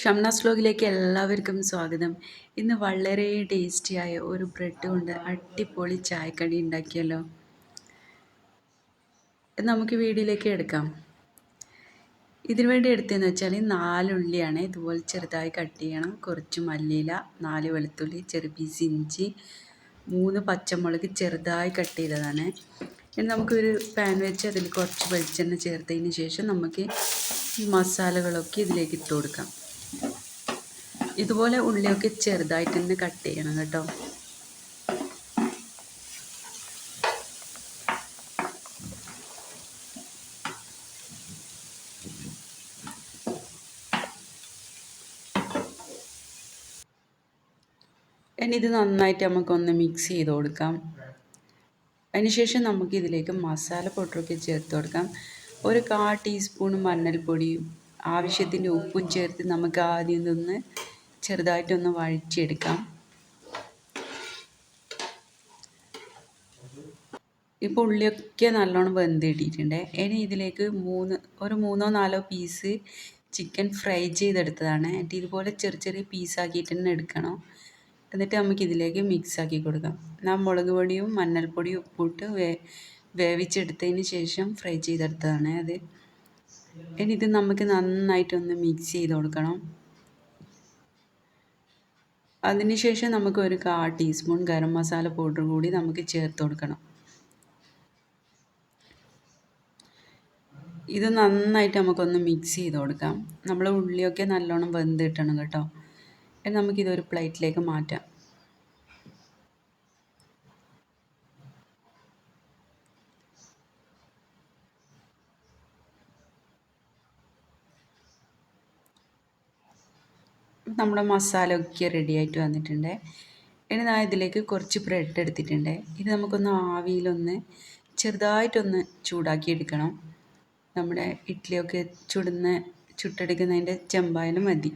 ഷംനാസ് വ്ലോഗിലേക്ക് എല്ലാവർക്കും സ്വാഗതം. ഇന്ന് വളരെ ടേസ്റ്റിയായ ഒരു ബ്രെഡ് കൊണ്ട് അടിപൊളി ചായക്കടി ഉണ്ടാക്കിയല്ലോ. നമുക്ക് വീഡിയോയിലേക്ക് എടുക്കാം. ഇതിനു വേണ്ടി എടുത്തതെന്ന് വെച്ചാൽ നാലുള്ളിയാണ് ഇതുപോലെ ചെറുതായി കട്ട് ചെയ്യണം. കുറച്ച് മല്ലിയില നാല് വെളുത്തുള്ളി ചെറു പീസ് ഇഞ്ചി മൂന്ന് പച്ചമുളക് ചെറുതായി കട്ട് ചെയ്തതാണ്. ഇനി നമുക്കൊരു പാൻ വെച്ച് അതിൽ കുറച്ച് വെളിച്ചെണ്ണ ചേർത്തതിന് ശേഷം നമുക്ക് മസാലകളൊക്കെ ഇതിലേക്ക് ഇട്ട് കൊടുക്കാം. ഇതുപോലെ ഉള്ളിയൊക്കെ ചെറുതായിട്ട് തന്നെ കട്ട് ചെയ്യണം കേട്ടോ. ഇനി ഇത് നന്നായിട്ട് നമുക്കൊന്ന് മിക്സ് ചെയ്ത് കൊടുക്കാം. അതിനുശേഷം നമുക്ക് ഇതിലേക്ക് മസാല പൗഡറൊക്കെ ചേർത്ത് കൊടുക്കാം. ഒരു കാ ടീസ്പൂൺ മഞ്ഞൾപ്പൊടിയും ആവശ്യത്തിന് ഉപ്പും ചേർത്ത് നമുക്ക് ആദ്യം ഇതൊന്ന് ചെറുതായിട്ടൊന്ന് വഴിച്ചെടുക്കാം ഇപ്പോൾ ഉള്ളിയൊക്കെ നല്ലോണം വെന്തിട്ടിട്ടുണ്ട്. ഇനി ഇതിലേക്ക് മൂന്ന് ഒരു മൂന്നോ നാലോ പീസ് ചിക്കൻ ഫ്രൈ ചെയ്തെടുത്തതാണ്. എന്നിട്ട് ഇതുപോലെ ചെറിയ ചെറിയ പീസാക്കിയിട്ട് തന്നെ എടുക്കണം. എന്നിട്ട് നമുക്ക് ഇതിലേക്ക് മിക്സ് ആക്കി കൊടുക്കാം. നാം മുളക് പൊടിയും മഞ്ഞൾപ്പൊടിയും ഉപ്പിട്ട് വേ വേവിച്ചെടുത്തതിന് ശേഷം ഫ്രൈ ചെയ്തെടുത്തതാണ് അത്. ഇനി ഇത് നമുക്ക് നന്നായിട്ടൊന്ന് മിക്സ് ചെയ്ത് കൊടുക്കണം. അതിനുശേഷം നമുക്ക് ഒരു കാ ടീസ്പൂൺ ഗരം മസാല പൗഡർ കൂടി നമുക്ക് ചേർത്ത് കൊടുക്കണം. ഇത് നന്നായിട്ട് നമുക്കൊന്ന് മിക്സ് ചെയ്ത് കൊടുക്കാം. നമ്മൾ ഉള്ളിയൊക്കെ നല്ലോണം വെന്ത് കിട്ടണം കേട്ടോ. നമുക്കിതൊരു പ്ലേറ്റിലേക്ക് മാറ്റാം. നമ്മുടെ മസാല ഒക്കെ റെഡി ആയിട്ട് വന്നിട്ടുണ്ട്. ഇനി ഞാൻ ഇതിലേക്ക് കുറച്ച് ബ്രെഡ് എടുത്തിട്ടുണ്ട്. ഇത് നമുക്കൊന്ന് ആവിയിലൊന്ന് ചെറുതായിട്ടൊന്ന് ചൂടാക്കി എടുക്കണം നമ്മുടെ ഇഡ്ഡലിയൊക്കെ ചുടുന്ന ചുട്ടെടുക്കുന്നതിന്റെ ചെമ്പായാലും മതി.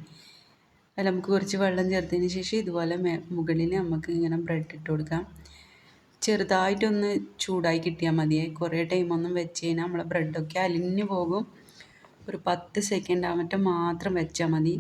അതിൽ നമുക്ക് കുറച്ച് വെള്ളം ചേർത്തതിന് ശേഷം ഇതുപോലെ മുകളിൽ നമുക്ക് ഇങ്ങനെ ബ്രെഡ് ഇട്ട് കൊടുക്കാം. ചെറുതായിട്ടൊന്ന് ചൂടായി കിട്ടിയാൽ മതിയായി കുറേ ടൈമൊന്നും വെച്ച് കഴിഞ്ഞാൽ നമ്മളെ ബ്രെഡൊക്കെ അലിഞ്ഞു പോകും. ഒരു പത്ത് സെക്കൻഡ് ആവട്ടെ മാത്രം വെച്ചാൽ മതി.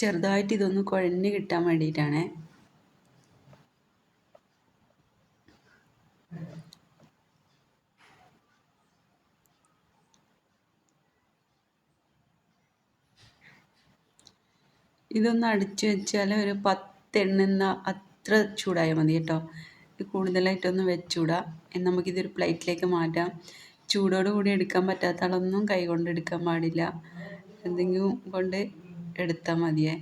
ചെറുതായിട്ട് ഇതൊന്ന് കുഴഞ്ഞ് കിട്ടാൻ വേണ്ടിയിട്ടാണ്. ഇതൊന്ന് അടിച്ചു വെച്ചാൽ ഒരു പത്തെണ്ണുന്ന അത്ര ചൂടായാൽ മതി കേട്ടോ. ഇത് കൂടുതലായിട്ടൊന്ന് വെച്ചൂടാ. നമുക്കിതൊരു പ്ലേറ്റിലേക്ക് മാറ്റാം. ചൂടോടുകൂടി എടുക്കാൻ പറ്റാത്ത ആളൊന്നും കൈ കൊണ്ട് എടുക്കാൻ പാടില്ല. എന്തെങ്കിലും കൊണ്ട് എടുത്താൽ മതിയേ.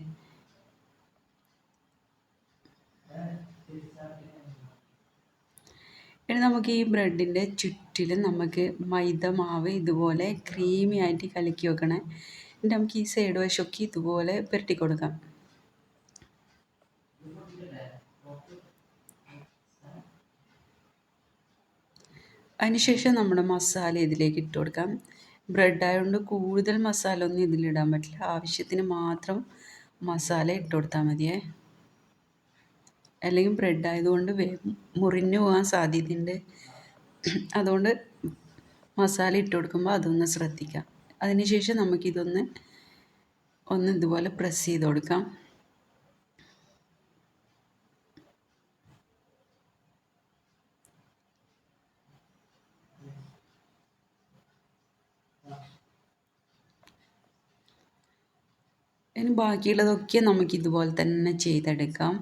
ഇനി നമുക്ക് ഈ ബ്രെഡിന്റെ ചുറ്റിലും നമുക്ക് മൈദ മാവ് ഇതുപോലെ ക്രീമി ആയിട്ട് കലക്കി വെക്കണേ. എന്നിട്ട് നമുക്ക് ഈ സൈഡ് വശമൊക്കെ ഇതുപോലെ പുരട്ടി കൊടുക്കാം. അതിനുശേഷം നമ്മുടെ മസാല ഇതിലേക്ക് ഇട്ട് കൊടുക്കാം. ബ്രെഡ് ആയതുകൊണ്ട് കൂടുതൽ മസാല ഒന്നും ഇതിലിടാൻ പറ്റില്ല. ആവശ്യത്തിന് മാത്രം മസാല ഇട്ട് കൊടുത്താൽ മതിയേ. അല്ലെങ്കിൽ ബ്രെഡ് ആയതുകൊണ്ട് മുറിഞ്ഞു പോകാൻ സാധ്യതയുണ്ട്. അതുകൊണ്ട് മസാല ഇട്ട് കൊടുക്കുമ്പോൾ അതൊന്ന് ശ്രദ്ധിക്കാം. അതിനുശേഷം നമുക്കിതൊന്ന് ഒന്ന് ഇതുപോലെ പ്രസ് ചെയ്ത് കൊടുക്കാം. ഇനി ബാക്കിയുള്ളതൊക്കെ നമുക്ക് ഇതുപോലെ തന്നെ ചെയ്തെടുക്കാം.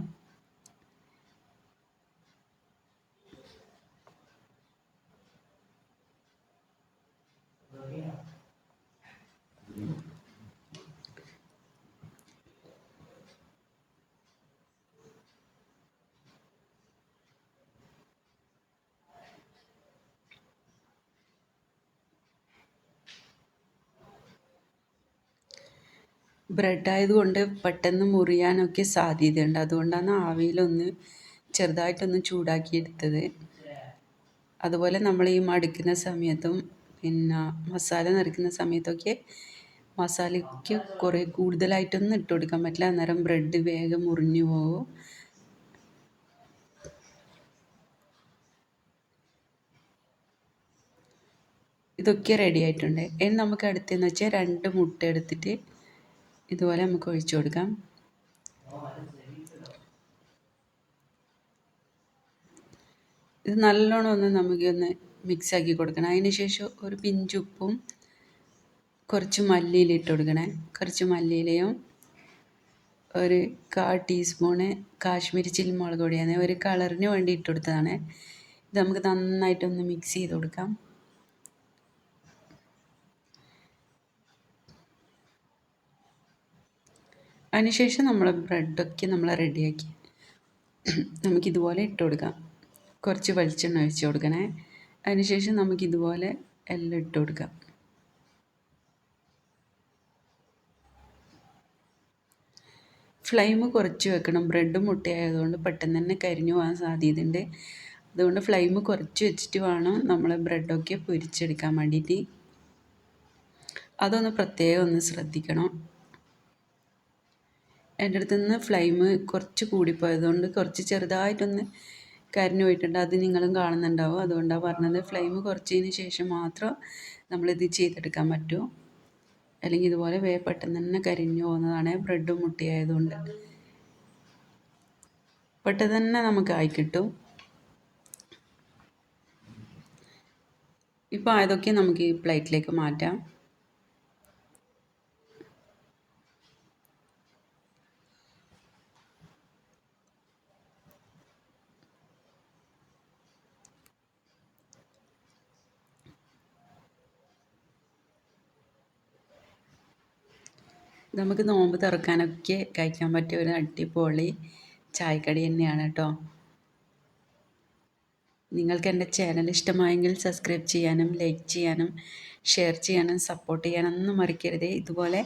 ബ്രെഡ് ആയതുകൊണ്ട് പെട്ടെന്ന് മുറിയാനൊക്കെ സാധ്യതയുണ്ട്. അതുകൊണ്ടാണ് ആവിയിലൊന്ന് ചെറുതായിട്ടൊന്ന് ചൂടാക്കി എടുത്തത് അതുപോലെ നമ്മൾ ഈ മടുക്കുന്ന സമയത്തും പിന്നെ മസാല നിറയ്ക്കുന്ന സമയത്തൊക്കെ മസാലയ്ക്ക് കുറേ കൂടുതലായിട്ടൊന്നും ഇട്ട് കൊടുക്കാൻ പറ്റില്ല. അന്നേരം ബ്രെഡ് വേഗം മുറിഞ്ഞു പോകും. ഇതൊക്കെ റെഡി ആയിട്ടുണ്ട്. ഇനി നമുക്ക് അടുത്തെന്ന് വെച്ചാൽ രണ്ട് മുട്ട എടുത്തിട്ട് ഇതുപോലെ നമുക്ക് ഒഴിച്ചു കൊടുക്കാം. ഇത് നല്ലോണം ഒന്ന് നമുക്കൊന്ന് മിക്സ് ആക്കി കൊടുക്കണം. അതിന് ശേഷം ഒരു പിഞ്ചുപ്പും കുറച്ച് മല്ലിയില ഇട്ട് കൊടുക്കണേ. കുറച്ച് മല്ലിയിലയും ഒരു കാ ടീസ്പൂണ് കാശ്മീരി ചില്ലി മുളക് പൊടിയാണ്. ഒരു കളറിന് വേണ്ടി ഇട്ട് കൊടുത്തതാണ്. ഇത് നമുക്ക് നന്നായിട്ടൊന്ന് മിക്സ് ചെയ്ത് കൊടുക്കാം. അതിനുശേഷം നമ്മൾ ബ്രെഡൊക്കെ നമ്മൾ റെഡിയാക്കി. നമുക്കിതുപോലെ ഇട്ട് കൊടുക്കാം. കുറച്ച് വെളിച്ചെണ്ണ ഒഴിച്ച് കൊടുക്കണേ. അതിനുശേഷം നമുക്കിതുപോലെ എല്ലാം ഇട്ട് കൊടുക്കാം. ഫ്ലെയിം കുറച്ച് വെക്കണം. ബ്രെഡ് മുട്ടയായതുകൊണ്ട് പെട്ടെന്ന് തന്നെ കരിഞ്ഞു പോകാൻ സാധ്യതയുണ്ട്. അതുകൊണ്ട് ഫ്ലെയിം കുറച്ച് വെച്ചിട്ട് വേണം നമ്മൾ ബ്രെഡൊക്കെ പൊരിച്ചെടുക്കാൻ വേണ്ടിയിട്ട്. അതൊന്ന് പ്രത്യേകം ഒന്ന് ശ്രദ്ധിക്കണം. എന്റെ അടുത്ത് നിന്ന് ഫ്ലെയിം കുറച്ച് കൂടിപ്പോയതുകൊണ്ട് കുറച്ച് ചെറുതായിട്ടൊന്ന് കരിഞ്ഞു പോയിട്ടുണ്ട്. അത് നിങ്ങളും കാണുന്നുണ്ടാവും. അതുകൊണ്ടാണ് പറഞ്ഞത് ഫ്ലെയിം കുറച്ചതിന് ശേഷം മാത്രം നമ്മളിത് ചെയ്തെടുക്കാൻ പറ്റൂ. അല്ലെങ്കിൽ ഇതുപോലെ വേ പെട്ടെന്ന് തന്നെ കരിഞ്ഞു പോകുന്നതാണ് ബ്രെഡും മുട്ടിയായതുകൊണ്ട്. പെട്ടെന്ന് തന്നെ നമുക്ക് ആയി കിട്ടും. ഇപ്പോൾ ആയതൊക്കെ നമുക്ക് ഈ പ്ലേറ്റിലേക്ക് മാറ്റാം. നമുക്ക് നോമ്പ് തുറക്കാനൊക്കെ കഴിക്കാൻ പറ്റിയ ഒരു അടിപൊളി ചായക്കടി തന്നെയാണ് കേട്ടോ നിങ്ങൾക്ക് എന്റെ ചാനൽ ഇഷ്ടമായെങ്കിൽ സബ്സ്ക്രൈബ് ചെയ്യാനും ലൈക്ക് ചെയ്യാനും ഷെയർ ചെയ്യാനും സപ്പോർട്ട് ചെയ്യാനൊന്നും മറിക്കരുത്. ഇതുപോലെ